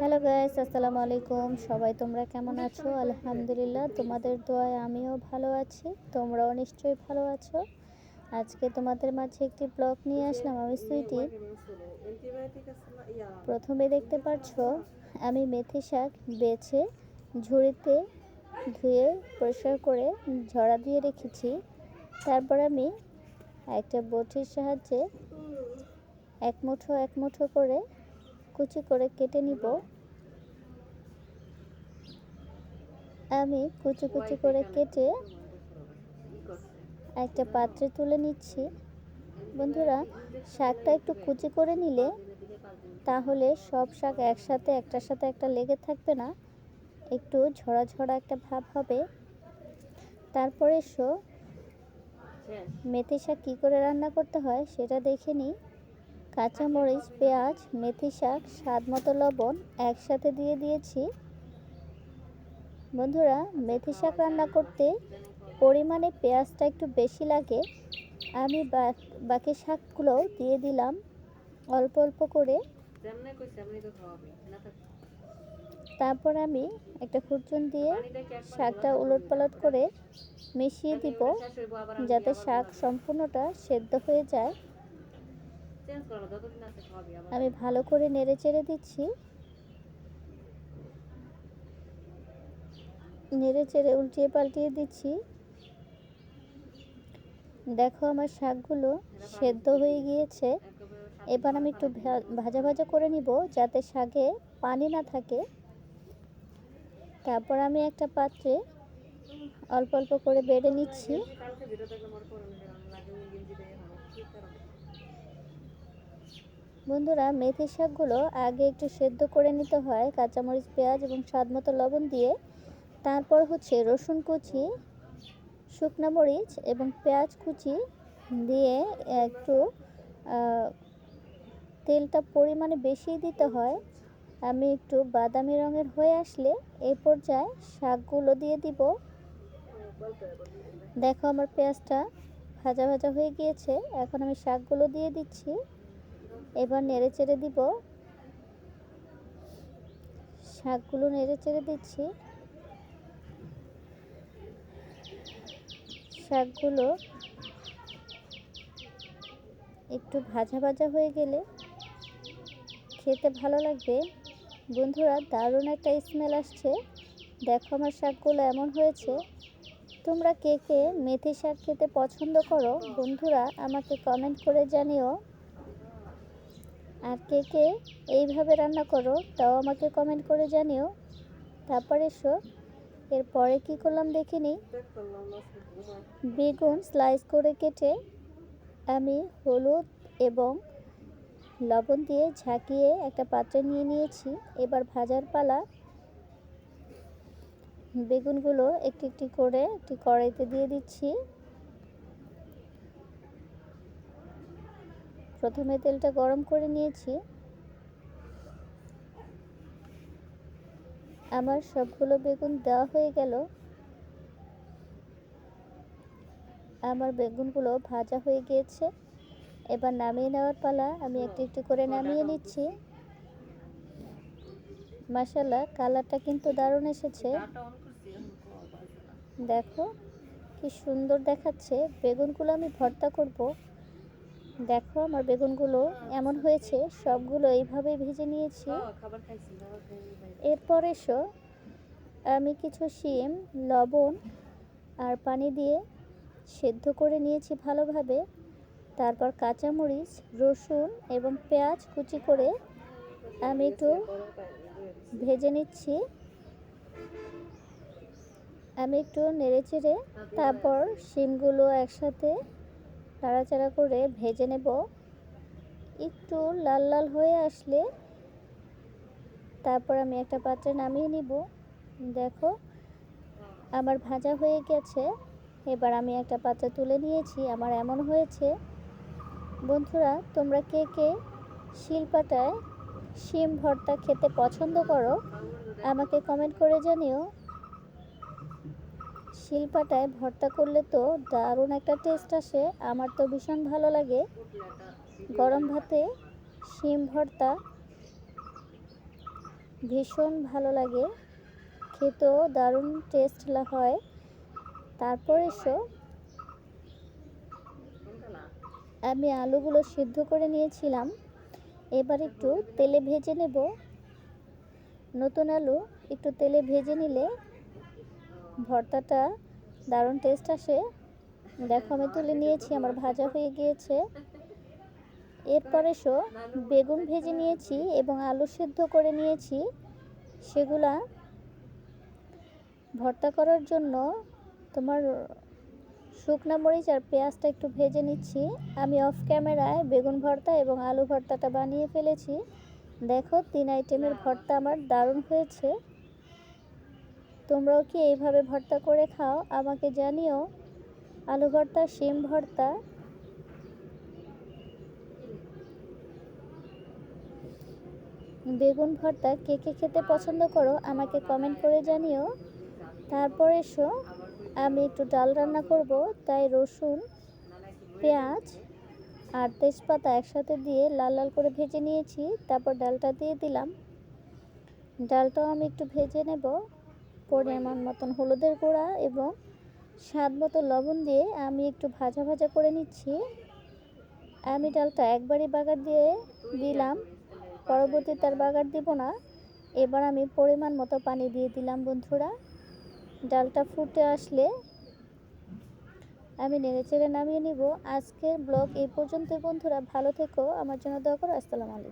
Hello guys, আসসালামু আলাইকুম। সবাই তোমরা কেমন আছো? আলহামদুলিল্লাহ, তোমাদের দোয়ায় আমিও ভালো আছি। তোমরাও নিশ্চয়ই ভালো আছো। আজকে তোমাদের মাঝে একটি ব্লগ নিয়ে আসলাম, আমি সুইটি। প্রথমে দেখতে পাচ্ছ আমি মেথি শাক বেছে, ঝুড়িতে ধুয়ে, পরিষ্কার করে ঝরা দিয়ে রেখেছি। তারপর আমি একটা বটির সাহায্যে এক মুঠো এক মুঠো করে কুচি করে কেটে নিব। আমি কুচি কুচি করে কেটে একটা পাত্রে তুলে নিচ্ছি। বন্ধুরা, শাকটা একটু কুচি করে নিলে তাহলে সব শাক একসাথে, একটার সাথে একটা লেগে থাকবে না। একটু ঝরা ঝরা একটা ভাব হবে। তারপরে এসো, মেথি শাক কী করে রান্না করতে হয় সেটা দেখে নিই। কাঁচামরিচ পেঁয়াজ মেথি শাক স্বাদ মতো লবণ একসাথে দিয়ে দিয়েছি। বন্ধুরা মেথি শাক রান্না করতে পরিমাণে পেঁয়াজটা একটু বেশি লাগে। আমি বাকি শাকগুলোও দিয়ে দিলাম অল্প অল্প করে। তারপর আমি একটা খুরচুন দিয়ে শাকটা উলট পালট করে মিশিয়ে দিব যাতে শাক সম্পূর্ণটা সেদ্ধ হয়ে যায়। আমি ভালো করে নেড়ে চেড়ে দিচ্ছি। নেড়ে চেড়ে উল্টিয়ে পাল্টিয়ে দিচ্ছি। দেখো আমার শাকগুলো সেদ্ধ হয়ে গিয়েছে। এবার আমি একটু ভাজা ভাজা করে নিব যাতে শাকে পানি না থাকে। তারপর আমি একটা পাত্রে অল্প অল্প করে বেড়ে নিচ্ছি। বন্ধুরা মেথি শাকগুলো আগে একটু সেদ্ধ করে নিতে হয়, কাঁচামরিচ, পেঁয়াজ এবং স্বাদ মতো লবণ দিয়ে। তারপর হচ্ছে রসুন কুচি, শুকনো মরিচ এবং পেঁয়াজ কুচি দিয়ে একটু তেলটা পরিমাণে বেশি দিতে হয়। আমি একটু বাদামি রঙের হয়ে আসলে এই পর্যায়ে শাকগুলো দিয়ে দিব। দেখো আমার পেঁয়াজটা ভাজা ভাজা হয়ে গিয়েছে, এখন আমি শাকগুলো দিয়ে দিচ্ছি। এবার নেড়ে চেড়ে দিব। শাকগুলো নেড়ে চেড়ে দিচ্ছি। শাকগুলো একটু ভাজা ভাজা হয়ে গেলে খেতে ভালো লাগবে। বন্ধুরা, দারুণ একটা স্মেল আসছে। দেখো আমার শাকগুলো এমন হয়েছে। তোমরা কে কে মেথি শাক খেতে পছন্দ করো? বন্ধুরা, আমাকে কমেন্ট করে জানিও। আর কে কে এইভাবে রান্না করো, তাও আমাকে কমেন্ট করে জানিও। তারপরে এসো। এরপরে কি করলাম দেখে নিই বেগুন স্লাইস করে কেটে আমি হলুদ এবং লবণ দিয়ে ঝাঁকিয়ে একটা পাত্রে নিয়ে নিয়েছি। এবার ভাজার পালা। বেগুনগুলো একটি একটি করে একটি কড়াইতে দিয়ে দিচ্ছি। প্রথমে তেলটা গরম করে নিয়েছি। আমার সবগুলো বেগুন দেওয়া হয়ে গেল। আমার বেগুনগুলো ভাজা হয়ে গিয়েছে। এবার নামিয়ে নেওয়ার পালা আমি একটু একটু করে নামিয়ে নিচ্ছি। মাসাল্লাহ কালারটা কিন্তু দারুণ এসেছে। দেখো, কি সুন্দর দেখাচ্ছে। বেগুনগুলো আমি ভর্তা করব। দেখো আমার বেগুনগুলো এমন হয়েছে সবগুলো এইভাবেই ভেজে নিয়েছি। এরপর এসো আমি কিছু শিম লবণ আর পানি দিয়ে সেদ্ধ করে নিয়েছি ভালোভাবে। তারপর কাঁচামরিচ রসুন এবং পেঁয়াজ কুচি করে আমি একটু ভেজে নিচ্ছি। আমি একটু নেড়ে চেড়ে তারপর শিমগুলো একসাথে নাড়াচাড়া করে ভেজে নেব। একটু লাল লাল হয়ে আসলে তারপর আমি একটা পাত্রে নামিয়ে নিব। দেখো, আমার ভাজা হয়ে গেছে। এবার আমি একটা পাত্রে তুলে নিয়েছি, আমার এমন হয়েছে। বন্ধুরা, তোমরা কে কে শিলপাটায় শিম ভর্তা খেতে পছন্দ করো, আমাকে কমেন্ট করে জানিও। শিলপাটায় ভর্তা করলে তো দারুণ একটা টেস্ট আসে। আমার তো ভীষণ ভালো লাগে। গরম ভাতে শিম ভর্তা ভীষণ ভালো লাগে। খেতেও দারুণ টেস্ট হয়। তারপর এসো। আমি আলুগুলো সিদ্ধ করে নিয়েছিলাম। এবার একটু তেলে ভেজে নেব। নতুন আলু একটু তেলে ভেজে নিলে ভর্তাটা দারুণ টেস্ট আসে। দেখো, আমি তুলে নিয়েছি, আমার ভাজা হয়ে গিয়েছে। এরপর এসো, বেগুন ভেজে নিয়েছি এবং আলু সিদ্ধ করে নিয়েছি। সেগুলা ভর্তা করার জন্য তোমার শুকনো মরিচ আর পেঁয়াজটা একটু ভেজে নিচ্ছি। আমি অফ ক্যামেরায় বেগুন ভর্তা এবং আলু ভর্তাটা বানিয়ে ফেলেছি। দেখো, তিন আইটেমের ভর্তা আমার দারুণ হয়েছে। তোমরাও কি এইভাবে ভর্তা করে খাও? আমাকে জানিও। আলু ভর্তা, শিম ভর্তা। বেগুন ভর্তা, কে কে খেতে পছন্দ করো আমাকে কমেন্ট করে জানিও। তারপর এসো, আমি একটু ডাল রান্না করব, তাই রসুন, পেঁয়াজ আর তেজপাতা একসাথে দিয়ে লাল লাল করে ভেজে নিয়েছি, তারপর ডালটা দিয়ে দিলাম। ডালটাও আমি একটু ভেজে নেব। পরিমাণ মতন হলুদের গুঁড়া এবং স্বাদ মতো লবণ দিয়ে আমি একটু ভাজা ভাজা করে নিচ্ছি। আমি ডালটা একবারই বাগার দিয়ে দিলাম। পরবর্তীতে আর বাগার দিব না। এবার আমি পরিমাণ মতো পানি দিয়ে দিলাম বন্ধুরা। ডালটা ফুটে আসলে আমি নেড়ে চেড়ে নামিয়ে নিব। আজকের ব্লগ এই পর্যন্ত বন্ধুরা। ভালো থেকো। আমার জন্য দোয়া করো। আসসালামু আলাইকুম।